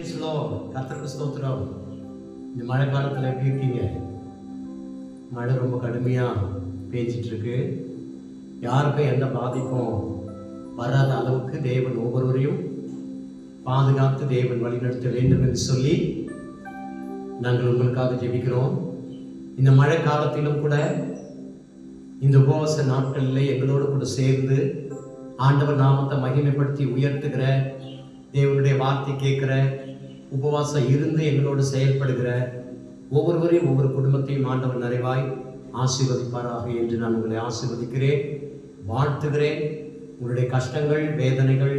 கத்திரக்கு ஸ்தோத்திரம். இந்த மழை காலத்தில் எப்படி இருக்கீங்க? மழை ரொம்ப கடுமையாக பேஞ்சிட்டு இருக்கு யாருக்கும் எந்த பாதிப்பும் வராத அளவுக்கு தேவன் ஒவ்வொருவரையும் பாதுகாத்து தேவன் வழிநடத்த வேண்டும் என்று சொல்லி நாங்கள் உங்களுக்காக ஜெபிக்கிறோம். இந்த மழை காலத்திலும் கூட இந்த உபவாச நாட்களில் எங்களோடு கூட சேர்ந்து ஆண்டவர் நாமத்தை மகிமைப்படுத்தி உயர்த்துகிற தேவனுடைய வார்த்தை கேட்குற உபவாசம் இருந்து எங்களோடு செயல்படுகிற ஒவ்வொருவரையும் ஒவ்வொரு குடும்பத்தையும் ஆண்டவர் நிறைவாய் ஆசீர்வதிப்பாராக என்று நான் உங்களை ஆசீர்வதிக்கிறேன் வாழ்த்துகிறேன். உங்களுடைய கஷ்டங்கள் வேதனைகள்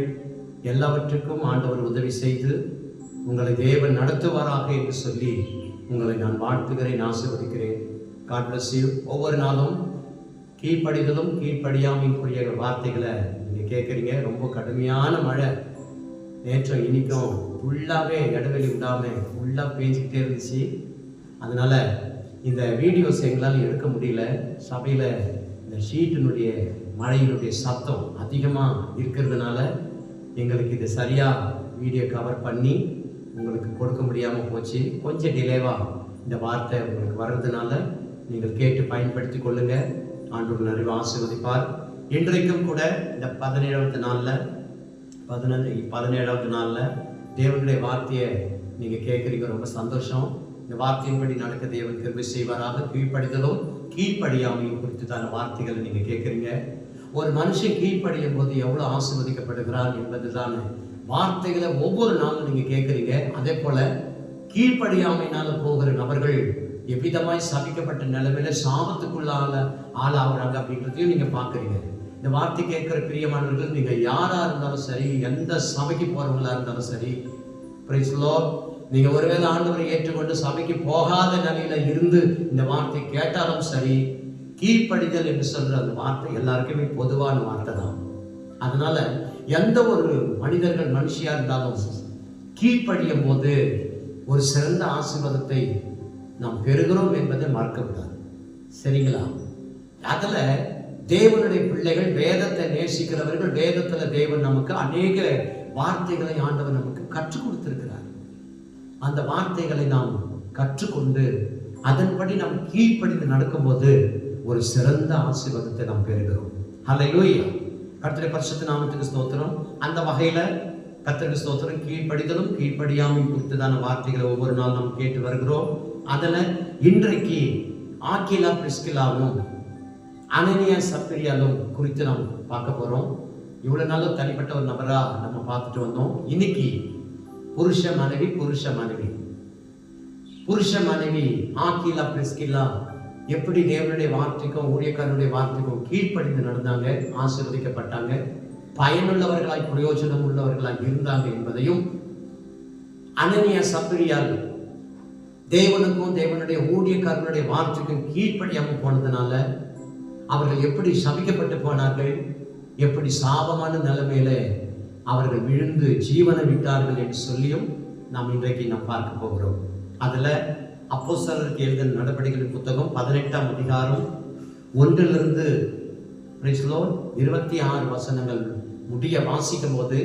எல்லாவற்றுக்கும் ஆண்டவர் உதவி செய்து உங்களை தேவன் நடத்துவாராக என்று சொல்லி உங்களை நான் வாழ்த்துகிறேன் ஆசீர்வதிக்கிறேன். God bless you. ஒவ்வொரு நாளும் கீழ்ப்படிதலும் கீழ்ப்படியாமைக்குரிய வார்த்தைகளை நீங்கள் கேட்குறீங்க. ரொம்ப கடுமையான மழை. நேற்று இன்னைக்கும் ஃபுல்லாகவே இடைவெளி விடாமல் ஃபுல்லாக பேஞ்சிக்கிட்டே இருந்துச்சு. அதனால் இந்த வீடியோஸ் எங்களால் எடுக்க முடியல. சபையில் இந்த ஷீட்டினுடைய மழையினுடைய சத்தம் அதிகமாக இருக்கிறதுனால எங்களுக்கு இது சரியாக வீடியோ கவர் பண்ணி உங்களுக்கு கொடுக்க முடியாமல் போச்சு. கொஞ்சம் டிலேவாக இந்த வார்த்தை உங்களுக்கு வர்றதுனால நீங்கள் கேட்டு பயன்படுத்தி கொள்ளுங்கள் ஆண்டவர் நிறைவு ஆசீர்வதிப்பார். இன்றைக்கும் கூட இந்த பதினேழாவது நாளில் பதினஞ்சு பதினேழாவது நாளில் தேவனுடைய வார்த்தையை நீங்கள் கேட்குறீங்க. ரொம்ப சந்தோஷம். இந்த வார்த்தையின்படி நடக்க தேவன் கிருபை செய்வாராக. கீழ்ப்படிதலும் கீழ்ப்படியாமையும் குறித்து தான வார்த்தைகளை நீங்கள் கேட்குறீங்க. ஒரு மனுஷன் கீழ்ப்படியும் போது எவ்வளோ ஆசிர்வதிக்கப்படுகிறார் என்பது வார்த்தைகளை ஒவ்வொரு நாளும் நீங்கள் கேட்குறீங்க. அதே போல் கீழ்ப்படியாமையினால் போகிற நபர்கள் எவ்விதமாய் சபிக்கப்பட்ட நிலைமையில சாபத்துக்குள்ளால ஆளாகிறாங்க அப்படின்றதையும் நீங்கள் பார்க்குறீங்க. இந்த வார்த்தை கேட்குற பிரியமானவர்கள் நீங்கள் யாராக இருந்தாலும் சரி எந்த சபைக்கு போகிறவங்களா இருந்தாலும் சரி பிரைஸ்லோ நீங்கள் ஒருவேளை ஆண்டவரை ஏற்றுக்கொண்டு சபைக்கு போகாத நிலையில இருந்து இந்த வார்த்தை கேட்டாலும் சரி கீழ்ப்படிதல் என்று சொல்ற அந்த வார்த்தை எல்லாருக்குமே பொதுவான வார்த்தை தான். அதனால எந்த ஒரு மனிதர்கள் மனுஷியா இருந்தாலும் கீழ்ப்படியும் போது ஒரு சிறந்த ஆசீர்வாதத்தை நாம் பெறுகிறோம் என்பதை மறக்கக்கூடாது. சரிங்களா? அதில் தேவனுடைய பிள்ளைகள் வேதத்தை நேசிக்கிறவர்கள் வேதத்தில் தேவன் நமக்கு அநேக வார்த்தைகளை ஆண்டவர் நமக்கு கற்றுக் கொடுத்திருக்கிறார். அந்த வார்த்தைகளை நாம் கற்றுக்கொண்டு அதன்படி நாம் கீழ்ப்படிந்து நடக்கும்போது ஒரு சிறந்த ஆசீர்வாதத்தை நாம் பெறுகிறோம். ஹalleluya கர்த்தரை பரிசுத்த நாமத்துக்கு ஸ்தோத்திரம். அந்த வகையில் கர்த்தருக்கு ஸ்தோத்திரம். கீழ்ப்படிதலும் கீழ்ப்படியாமல் குறித்ததான வார்த்தைகளை ஒவ்வொரு நாள் நாம் கேட்டு வருகிறோம். அதில் இன்றைக்கு ஆக்கிலா பிரிஸ்கிலாவும் அனனியா சப்பிரியாலும் குறித்து நாம் பார்க்க போகிறோம் இவ்வளோ நாளும் தனிப்பட்ட ஒரு நபராக நம்ம பார்த்துட்டு வந்தோம். இன்னைக்கு புருஷ மனைவி புருஷ மனைவி. புருஷ மனைவி ஆக்கிலா பிரிஸ்கில்லா எப்படி தேவனுடைய வார்த்தைக்கும் ஊழியக்காரனுடைய வார்த்தைக்கும் கீழ்ப்படிந்து நடந்தாங்க ஆசீர்வதிக்கப்பட்டாங்க பயனுள்ளவர்களாய் பிரயோஜனம் உள்ளவர்களாய் இருந்தாங்க என்பதையும் அனனியா சப்பிரியால் தேவனுக்கும் தேவனுடைய ஊழியக்காரனுடைய வார்த்தைக்கும் கீழ்ப்படியாமல் போனதுனால அவர்கள் எப்படி சபிக்கப்பட்டு போனார்கள்? எப்படி சாபமான நிலைமையில அவர்கள் விழுந்து ஜீவனை விட்டார்கள் என்று சொல்லியும் நாம் இன்றைக்கு நாம் பார்க்க போகிறோம். அதில் அப்போ சிலருக்கு எழுதின நடவடிக்கைகள் புத்தகம் பதினெட்டாம் அதிகாரம் ஒன்றிலிருந்து praise இருபத்தி ஆறு வசனங்கள் முடிய வாசிக்கும் போது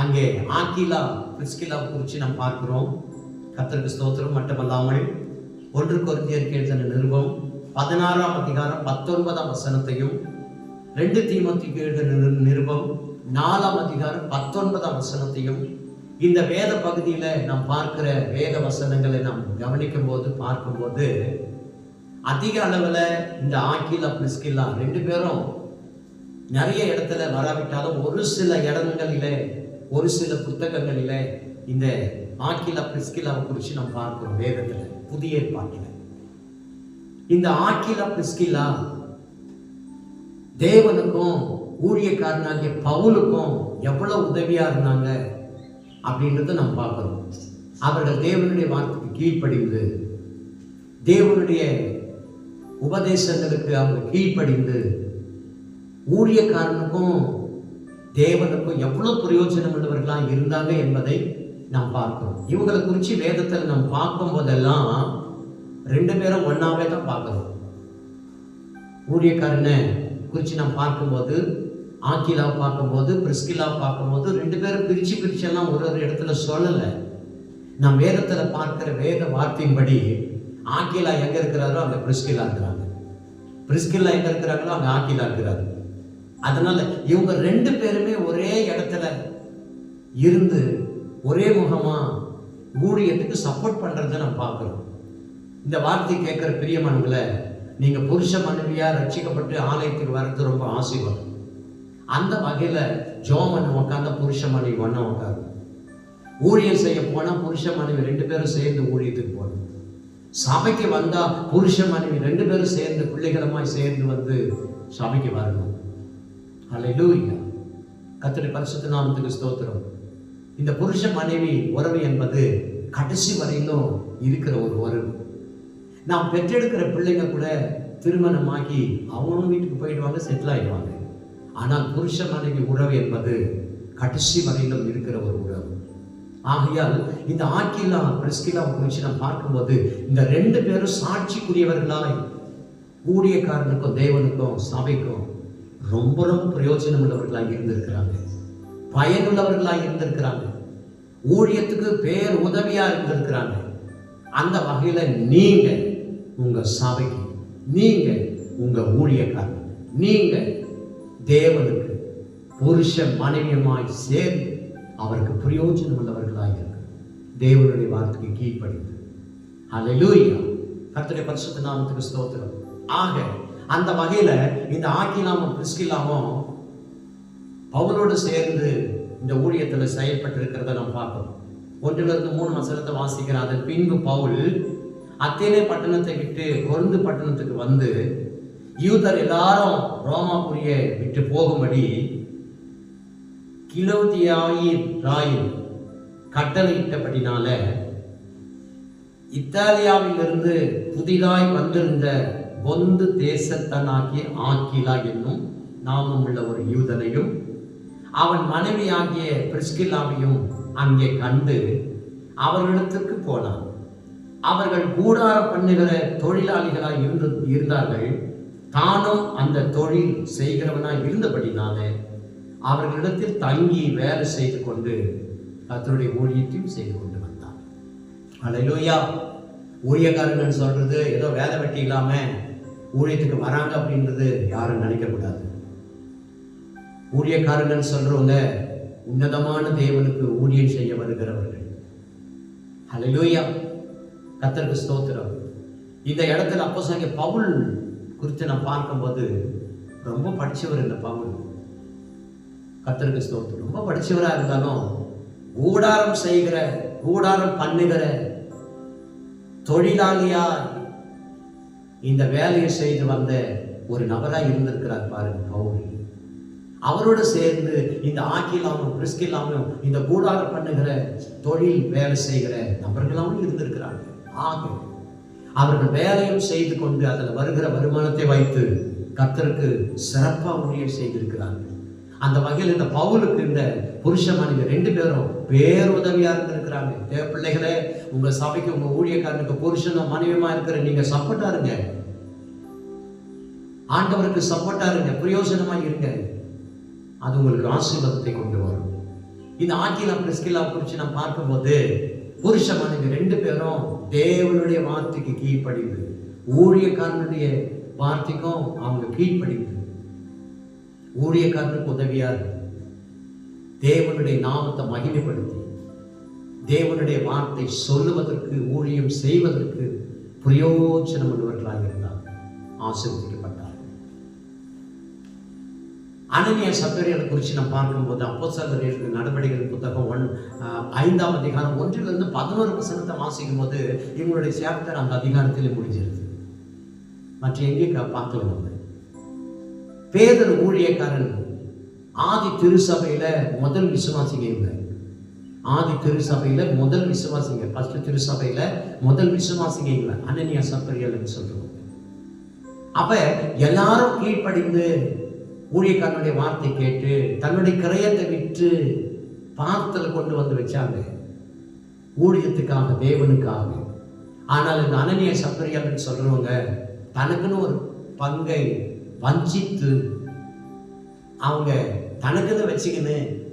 அங்கே ஆக்கிலா பிரிஸ்கிலா குறித்து நாம் பார்க்கிறோம். கத்திரிக்கு ஸ்தோத்திரம் மட்டுமல்லாமல் ஒன்று கொரிந்தியருக்கு எழுதின நிருபம் பதினாறாம் அதிகாரம் பத்தொன்பதாம் வசனத்தையும் ரெண்டு தீமோத்திக்கு நிருபம் நாலாம் அதிகாரம் பத்தொன்பதாம் வசனத்தையும் இந்த வேத பகுதியில நாம் பார்க்கிற வேத வசனங்களை நாம் கவனிக்கும் போது பார்க்கும்போது அதிக அளவுல இந்த ஆக்கிலா பிரிஸ்கில்லா ரெண்டு பேரும் நிறைய இடத்துல வராவிட்டாலும் ஒரு சில இடங்களில ஒரு சில புத்தகங்களில இந்த ஆக்கிலா பிரிஸ்கிலாவை குறித்து நாம் பார்க்கிறோம் வேதத்துல புதிய ஏற்பாட்டில். இந்த ஆக்கிலா பிரிஸ்கிலா தேவனுக்கும் ஊழியக்காரனாகிய பவுலுக்கும் எவ்வளவு உதவியா இருந்தாங்க அப்படின்றத நாம் பார்க்குறோம் அவர்கள் தேவனுடைய வார்த்தைக்கு கீழ்ப்படிந்து தேவனுடைய உபதேசங்களுக்கு அவங்க கீழ்ப்படிந்து ஊழியக்காரனுக்கும் தேவனுக்கும் எவ்வளோ பிரயோஜனம் உள்ளவர்களாக இருந்தாங்க என்பதை நாம் பார்க்கிறோம் இவங்களை குறித்து வேதத்தில் நாம் பார்க்கும் போதெல்லாம் ரெண்டு பேரும் ஒன்றாவே தான் பார்க்குறோம் ஊழியக்காரனை குறித்து நாம் பார்க்கும்போது ஆக்கிலா பார்க்கும்போது பிரிஸ்கிலா பார்க்கும்போது ரெண்டு பேரும் பிரித்து பிரிச்செல்லாம் ஒரு ஒரு இடத்துல சொல்லலை. நாம் வேதத்தில் பார்க்குற வேத வார்த்தையின்படி ஆக்கிலா எங்கே இருக்கிறாரோ அங்கே பிரிஸ்கிலா இருக்கிறாங்க. பிரிஸ்கிலா எங்கே இருக்கிறாங்களோ அங்கே ஆக்கிலா இருக்கிறாரு அதனால் இவங்க ரெண்டு பேருமே ஒரே இடத்துல இருந்து ஒரே முகமாக ஊழியத்துக்கு சப்போர்ட் பண்ணுறத நம்ம பார்க்குறோம். இந்த வார்த்தை கேட்குற பிரியமானங்களை நீங்கள் புருஷ மனைவியாக ரட்சிக்கப்பட்டு ஆலயத்துக்கு வர்றது ரொம்ப ஆசீர்வாதம். அந்த வகையில் ஜோமன் உட்காந்த புருஷ மனைவி ஒன்றா உட்காரு ஊழியம் செய்ய போனால் புருஷ மனைவி ரெண்டு பேரும் சேர்ந்து ஊழியத்துக்கு போகணும். சபைக்கு வந்தால் புருஷ மனைவி ரெண்டு பேரும் சேர்ந்து பிள்ளைகளமாய் சேர்ந்து வந்து சபைக்கு வரணும். அல்லேலூயா கர்த்தருடைய பரிசுத்த நாமத்துக்கு ஸ்தோத்திரம். இந்த புருஷ மனைவி உறவு என்பது கடைசி வரையிலும் இருக்கிற ஒரு உறவு. நாம் பெற்றெடுக்கிற பிள்ளைங்க கூட திருமணமாகி அவங்களும் வீட்டுக்கு போயிடுவாங்க செட்டில் ஆகிடுவாங்க ஆனால் புருஷ மனைவி உறவு என்பது கடைசி வரையிலும் இருக்கிற ஒரு உறவு. ஆகையால் இந்த ஆக்கிலா பிரிஸ்கிலா குறித்து நாம் பார்க்கும்போது இந்த ரெண்டு பேரும் சாட்சிக்குரியவர்களாய் ஊழியக்காரனுக்கும் தேவனுக்கும் சபைக்கும் ரொம்ப ரொம்ப பிரயோஜனம் உள்ளவர்களாக இருந்திருக்கிறாங்க. பயனுள்ளவர்களாக இருந்திருக்கிறாங்க. ஊழியத்துக்கு பேர் உதவியாக இருந்திருக்கிறாங்க. அந்த வகையில் நீங்கள் உங்கள் சபைக்கு நீங்கள் உங்கள் ஊழியக்காரர் நீங்கள் தேவனுக்கு புருஷ மனைவியமாய் சேர்ந்து அவருக்கு பிரயோஜனம் உள்ளவர்களாக இருக்கு. தேவனுடைய வார்த்தைக்கு கீழ்ப்படிந்து. அல்லேலூயா கர்த்தருடைய பரிசுத்த நாமத்துக்கு ஸ்தோத்திரம். ஆக அந்த வகையில் இந்த ஆக்கிலாமும் பிரிஸ்கிலாமும் பவுலோடு சேர்ந்து இந்த ஊழியத்தில் செயல்பட்டு இருக்கிறத நாம் பார்க்கணும். ஒன்றிலிருந்து மூணு வசனத்தை வாசிக்கிறேன் அதன் பின்பு பவுல் அத்தேனே பட்டணத்தை விட்டு கொருந்து பட்டணத்துக்கு வந்து யூதர் எல்லாரும் ரோமாபுரியை விட்டு போகும்படி கிலோதியாயின் ராயின் கட்டளையிட்டபடினால இத்தாலியாவிலிருந்து புதிதாய் வந்திருந்த பொந்து தேசத்தனாகிய ஆக்கிலா என்னும் நாமம் உள்ள ஒரு யூதனையும் அவன் மனைவி ஆகிய பிரிஸ்கிலாவையும் அங்கே கண்டு அவர்களிடத்திற்கு போனான். அவர்கள் கூடார பண்ணுகிற தொழிலாளிகளாக இருந்து இருந்தார்கள். தானும் அந்த தொழில் செய்கிறவனாக இருந்தபடினாலே அவர்களிடத்தில் தங்கி வேலை செய்து கொண்டு அத்தனுடைய ஊழியத்தையும் செய்து கொண்டு வந்தான். அலையிலோயா. ஊழியக்காரங்கன்னு சொல்றது ஏதோ வேலை வெட்டி இல்லாம ஊழியத்துக்கு வராங்க அப்படின்றது யாரும் நினைக்கக்கூடாது. ஊழியக்காரங்கன்னு சொல்றவங்க உன்னதமான தேவனுக்கு ஊழியம் செய்ய வருகிறவர்கள். அலையிலோயா. கத்தருக்கு ஸ்தோத்திரம். இந்த இடத்துல அப்போ சாங்க பவுல் குறித்து நான் பார்க்கும்போது ரொம்ப படித்தவர் இந்த பவுல். கத்தருக்கு ஸ்தோத்திரம். ரொம்ப படித்தவராக இருந்தாலும் கூடாரம் செய்கிற கூடாரம் பண்ணுகிற தொழிலாளியா இந்த வேலையை செய்து வந்த ஒரு நபராக இருந்திருக்கிறார் பாருங்க பவுல். அவரோடு சேர்ந்து இந்த ஆக்கிலாமும் பிரிஸ்கிலாமும் இந்த கூடாரம் பண்ணுகிற தொழில் வேலை செய்கிற நபர்களாகவும் இருந்திருக்கிறாங்க. ஆகும். அவர்கள் வேலையும் செய்து கொண்டு அதில் வருகிற வருமானத்தை வைத்து கத்தருக்கு சிறப்பாக ஊழியம் செய்திருக்கிறார்கள். அந்த வகையில் இந்த பவுலுக்கு இந்த புருஷ மனைவி ரெண்டு பேரும் பேருதவியா இருந்திருக்கிறாங்க. தேவ பிள்ளைகளே உங்க சபைக்கு உங்க ஊழியக்காரனுக்கு புருஷனும் மனைவியுமா இருக்கிற நீங்க சப்போர்ட்டா இருங்க. ஆண்டவருக்கு சப்போர்ட்டா இருங்க பிரயோஜனமா இருங்க. அது உங்களுக்கு ஆசீர்வாதத்தை கொண்டு வரும். இந்த ஆக்கிலா பிரிஸ்கிலா குறித்து நான் பார்க்கும்போது புருஷ மனைவி ரெண்டு பேரும் தேவனுடைய வார்த்தைக்கு கீழ்ப்படிந்து ஊழியக்காரனுடைய வார்த்தைக்கும் அவங்க கீழ்ப்படிந்து. ஊழியக்காரனுக்கு உதவியா இருக்கு தேவனுடைய நாமத்தை மகிமைப்படுத்தி தேவனுடைய வார்த்தை சொல்லுவதற்கு ஊழியம் செய்வதற்கு பிரயோஜனம் உள்ளவர்களாக இருந்தார். ஆசிரியர் அனநிய சப்பேரியனை குறித்து நான் பார்க்கும்போது அப்போ நடவடிக்கைகள் புத்தகம் ஒன் ஐந்தாம் அதிகாரம் ஒன்றிலிருந்து பதினோரு வசனத்தை வாசிக்கும் போது இவங்களுடைய சாப்டர் அந்த அதிகாரத்திலே முடிஞ்சிருது. மற்ற எங்கே க- பார்க்கல நம்ம பேதர் ஊழியக்காரன் ஆதி திருசபையில் முதல் விசுவாசிங்க இவங்க ஆதி திருசபையில் முதல் விசுவாசிங்க. ஃபஸ்ட்டு திருசபையில் முதல் விசுவாசிங்க இவங்க அனநியா சப்பரியல்னு சொல்கிறோம் அப்போ எல்லாரும் கீழ்ப்படிந்து ஊழியக்காரனுடைய வார்த்தை கேட்டு தன்னுடைய கிரயத்தை விற்று பாத்திரத்தில் கொண்டு வந்து வச்சாங்க. ஊழியத்துக்காக தேவனுக்காக. ஆனால் இந்த அனநிய சப்பரியல்னு சொல்றவங்க தனக்குன்னு ஒரு பங்கை வஞ்சித்து அவங்க தனக்குன்னு வச்சுக்கின்னு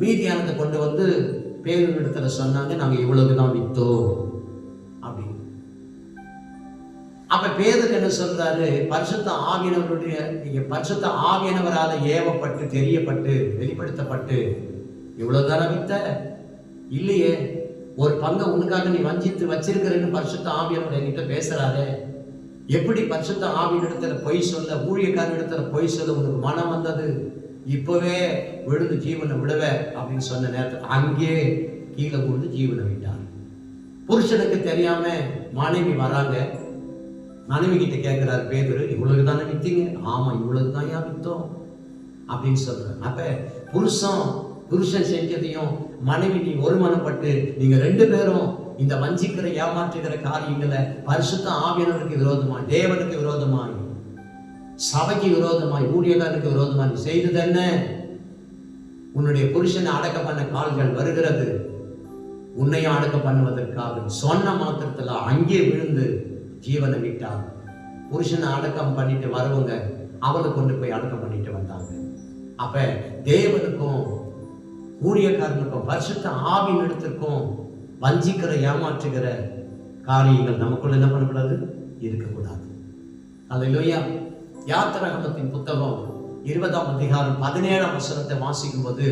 மீதியானதை கொண்டு வந்து பேரு இடத்துல சொன்னாங்க நாங்கள் இவ்வளவு தான் விற்றோம் அப்ப பேருக்கு என்ன சொல்றாரு? பரிசுத்த ஆவியனவருடைய நீங்க பரிசுத்த ஆவியனவரால ஏவப்பட்டு தெரியப்பட்டு வெளிப்படுத்தப்பட்டு இவ்வளவுதானே வித்த? இல்லையே. ஒரு பங்கை உனக்காக நீ வஞ்சித்து வச்சிருக்கிறேன்னு பரிசுத்த ஆவியனவர் என்கிட்ட பேசுறாரே. எப்படி பரிசுத்த ஆவியினிடத்துல பொய் சொல்ல ஊழியக்காரனிடத்துல பொய் சொல்ல உனக்கு மனம் வந்தது? இப்பவே விழுந்து ஜீவனை விடுவ அப்படின்னு சொன்ன நேரத்தில் அங்கேயே கீழே விழுந்து ஜீவனை விட்டார். புருஷனுக்கு தெரியாம மனைவி வராங்க. மனைவி கிட்ட கேட்கிறாரு பேதர் இவ்வளவு தானே வித்தீங்க? ஆமா இவ்வளவு தான் ஏன் அப்படின்னு சொல்றாரு. அப்ப புருஷன் புருஷன் செஞ்சதையும் மனைவி நீ ஒருமனப்பட்டு நீங்க ரெண்டு பேரும் இந்த வஞ்சிக்கிற ஏமாற்றுகிற காரியங்களை பரிசுத்த ஆவியனருக்கு விரோதமாய் தேவனுக்கு விரோதமாய் சபைக்கு விரோதமாய் ஊழியக்காரனுக்கு விரோதமாய் செய்தது என்ன? உன்னுடைய புருஷனை அடக்க பண்ண கால்கள் வருகிறது. உன்னையும் அடக்க பண்ணுவதற்காக. சொன்ன மாத்திரத்துல அங்கே விழுந்து ஜீவனை விட்டான் புருஷனை அடக்கம் பண்ணிட்டு வரவங்க அவளை கொண்டு போய் அடக்கம் பண்ணிட்டு வந்தாங்க. அப்ப தேவனுக்கும் ஊழியக்காரனுக்கும் வருஷத்தை ஆவி இடத்திற்கும் வஞ்சிக்கிற ஏமாற்றுகிற காரியங்கள் நமக்குள்ள என்ன பண்ணக்கூடாது? இருக்கக்கூடாது. அல்லையா யாத்திரகமத்தின் புத்தகம் இருபதாம் அதிகாரம் பதினேழாம் வசனத்தை வாசிக்கும் போது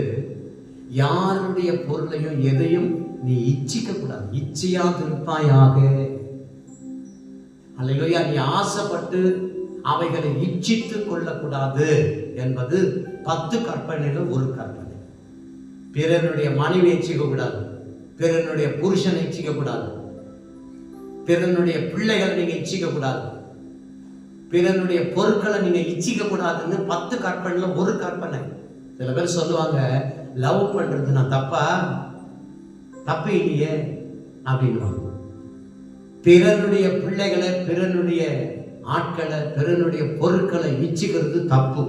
யாருடைய பொருளையும் எதையும் நீ இச்சிக்க கூடாது இச்சையா திருப்பாயாக அல்லையா நீ ஆசைப்பட்டு அவைகளை இச்சித்து கொள்ளக்கூடாது என்பது பத்து கற்பனையில் ஒரு கற்பனை. பிறனுடைய மனைவியை இச்சிக்க பிறனுடைய புருஷனை இச்சிக்க பிறனுடைய பிள்ளைகளை நீங்கள் இச்சிக்கக்கூடாது பிறனுடைய பொருட்களை நீங்கள் இச்சிக்கக்கூடாதுன்னு பத்து கற்பனையில் ஒரு கற்பனை. சில பேர் சொல்லுவாங்க லவ் பண்ணுறது நான் தப்பா? தப்பு இல்லையே அப்படின்வாங்க பிறனுடைய பிள்ளைகளை பிறனுடைய ஆட்களை பிறனுடைய பொருட்களை இச்சிக்கிறது தப்பு.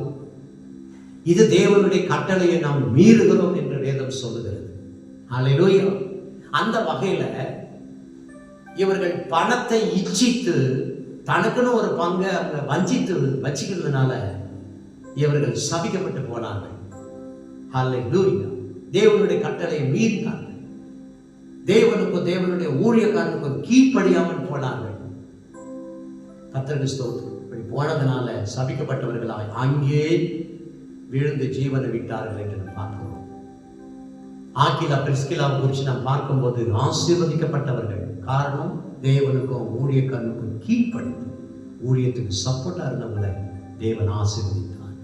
இது தேவனுடைய கட்டளையை நாம் மீறுகிறோம் என்று வேதம் சொல்லுகிறது. அல்லேலூயா அந்த வகையில் இவர்கள் பணத்தை இச்சித்து தனக்குன்னு ஒரு பங்கை அவங்க வஞ்சித்து வச்சுக்கிறதுனால இவர்கள் சபிக்கப்பட்டு போனார்கள். அல்லேலூயா தேவனுடைய கட்டளையை மீறினார்கள். தேவனுக்கும் தேவனுடைய ஊழியக்காரனுக்கும் கீழ்ப்படியாமல் போனார்கள். கத்தருக்கு ஸ்தோத்திரம். இப்படி போனதுனால சபிக்கப்பட்டவர்களாய் அங்கே விழுந்து ஜீவனை விட்டார்கள் என்று நாம் பார்க்கிறோம். ஆக்கிலா பிரிஸ்கிலாவை குறித்து நாம் பார்க்கும்போது ஆசீர்வதிக்கப்பட்டவர்கள். காரணம் தேவனுக்கும் ஊழியக்காரனுக்கும் கீழ்ப்படிந்து ஊழியத்துக்கு சப்போர்ட்டாக இருந்தவங்களை தேவன் ஆசீர்வதித்தார்.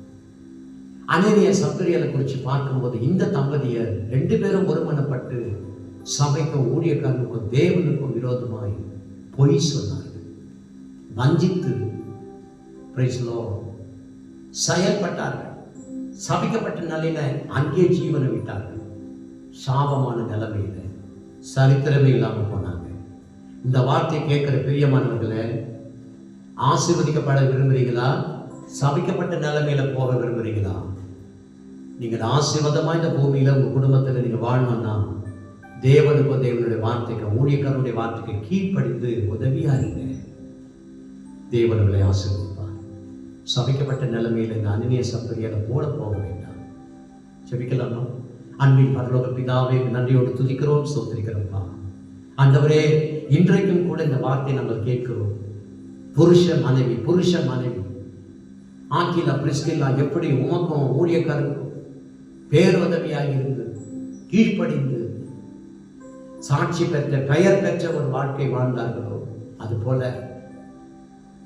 அனேனிய சத்துரியலை குறித்து பார்க்கும்போது இந்த தம்பதியர் ரெண்டு பேரும் ஒருமனப்பட்டு சபைக்கும் ஊழியக்காரனுக்கும் தேவனுக்கும் விரோதமாய் பொய் சொன்னார்கள். வஞ்சித்து பிரைஸ்லோ செயல்பட்டார்கள். சபிக்கப்பட்ட நிலையில அங்கே ஜீவனை விட்டார்கள். சாபமான நிலைமையில சரித்திரமே இல்லாமல் போனாங்க. இந்த வார்த்தையை கேட்குற பிரியமானவர்களே ஆசீர்வதிக்கப்பட விரும்புறீங்களா? சபிக்கப்பட்ட நிலைமையில போக விரும்புறீங்களா? நீங்கள் ஆசீர்வாதமாக இந்த பூமியில் உங்கள் குடும்பத்தில் நீங்கள் வாழணும்னா தேவனுக்கும் தேவனுடைய வார்த்தைக்கு ஊழியக்காரனுடைய வார்த்தைக்கு கீழ்ப்படிந்து உதவியா இருங்க தேவன் உங்களை ஆசீர்வதிப்பார். சபிக்கப்பட்ட நிலைமையில் இந்த அந்நிய சம்பரியால போல போக வேண்டாம். ஜெபிக்கலாமா அன்பின் பரலோக பிதாவே நன்றியோடு துதிக்கிறோம் சோத்திரிக்கிறோம்ப்பா. அந்தவரே இன்றைக்கும் கூட இந்த வார்த்தையை நாங்கள் கேட்கிறோம். புருஷ மனைவி புருஷ மனைவி. ஆக்கிலா பிரிஸ்கில்லா எப்படி உமக்கும் ஊழியக்காரருக்கும் பேருதவியாக இருந்து கீழ்ப்படிந்து சாட்சி பெற்ற பெயர் பெற்ற ஒரு வாழ்க்கை வாழ்ந்தார்களோ அது போல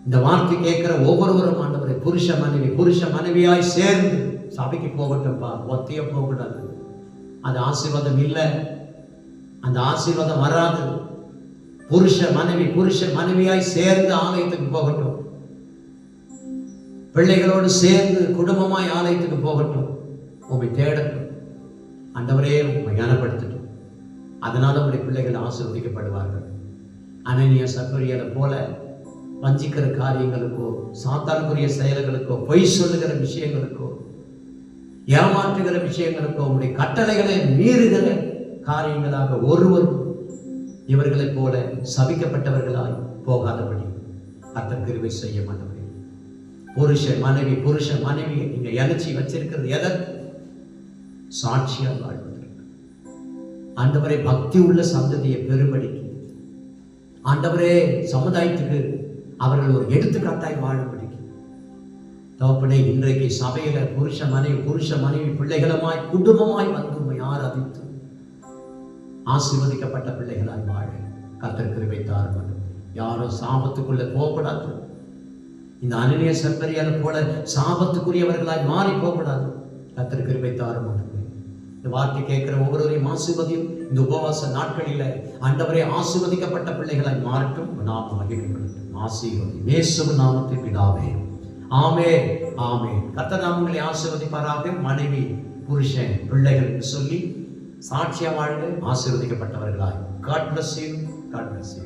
இந்த வார்த்தை கேட்கிற ஒவ்வொருவரும் ஆண்டவரை புருஷ மனைவி புருஷ மனைவியாய் சேர்ந்து சபைக்கு போகட்டும்ப்பா ஒத்தைய போகக்கூடாது. அது ஆசீர்வாதம் இல்லை. அந்த ஆசீர்வாதம் வராது. புருஷ மனைவி புருஷ மனைவியாய் சேர்ந்து ஆலயத்துக்கு போகட்டும். பிள்ளைகளோடு சேர்ந்து குடும்பமாய் ஆலயத்துக்கு போகட்டும். உண்மை தேடட்டும். அந்தவரே உண்மை ஞானப்படுத்தட்டும். அதனால் உங்களுடைய பிள்ளைகள் ஆசீர்வதிக்கப்படுவார்கள். அனனியா சக்கரியலை போல வஞ்சிக்கிற காரியங்களுக்கோ சாத்தானுக்குரிய செயல்களுக்கோ பொய் சொல்லுகிற விஷயங்களுக்கோ ஏமாற்றுகிற விஷயங்களுக்கோ உங்களுடைய கட்டளைகளை மீறுகிற காரியங்களாக ஒருவரும் இவர்களைப் போல சபிக்கப்பட்டவர்களாய் போகாதபடி கர்த்தர் கிருபை செய்ய மாட்டவர்கள் புருஷன் மனைவி புருஷ மனைவி நீங்கள் இணைச்சி வச்சிருக்கிறது எதற்கு? சாட்சியாக வாழ்வு. ஆண்டவரே பக்தி உள்ள சந்ததியை பெரும்படிக்கு ஆண்டவரே சமுதாயத்துக்கு அவர்கள் ஒரு எடுத்துக்காட்டாய் வாழும்படிக்கு. தகப்பனே இன்றைக்கு சபையில புருஷ மனைவி புருஷ மனைவி பிள்ளைகளுமாய் குடும்பமாய் வந்து யார் ஆராதித்து ஆசீர்வதிக்கப்பட்ட பிள்ளைகளாய் வாழ கத்திற்கு கிருபை யாரும் சாபத்துக்குள்ள போகக்கூடாது. இந்த அனநிய சர்பரியால போல சாபத்துக்குரியவர்களாய் மாறி போகக்கூடாது. கத்திற்கு கிருபை இந்த வார்த்தை கேட்கிற ஒவ்வொருவரையும் ஆசிர்வதியும். இந்த உபவாச நாட்களில் ஆண்டவரே ஆசிர்வதிக்கப்பட்ட பிள்ளைகளாய் மாறட்டும். நாம் மகிழ்க்கப்படட்டும் ஆசீர்வதி. இயேசுவின் நாமத்தை பிதாவே. ஆமே ஆமே கத்த நாமங்களை ஆசிர்வதிப்பாராக. மனைவி புருஷன் பிள்ளைகள் என்று சொல்லி சாட்சியா வாழ்ந்து ஆசீர்வதிக்கப்பட்டவர்களாய். God bless you God bless you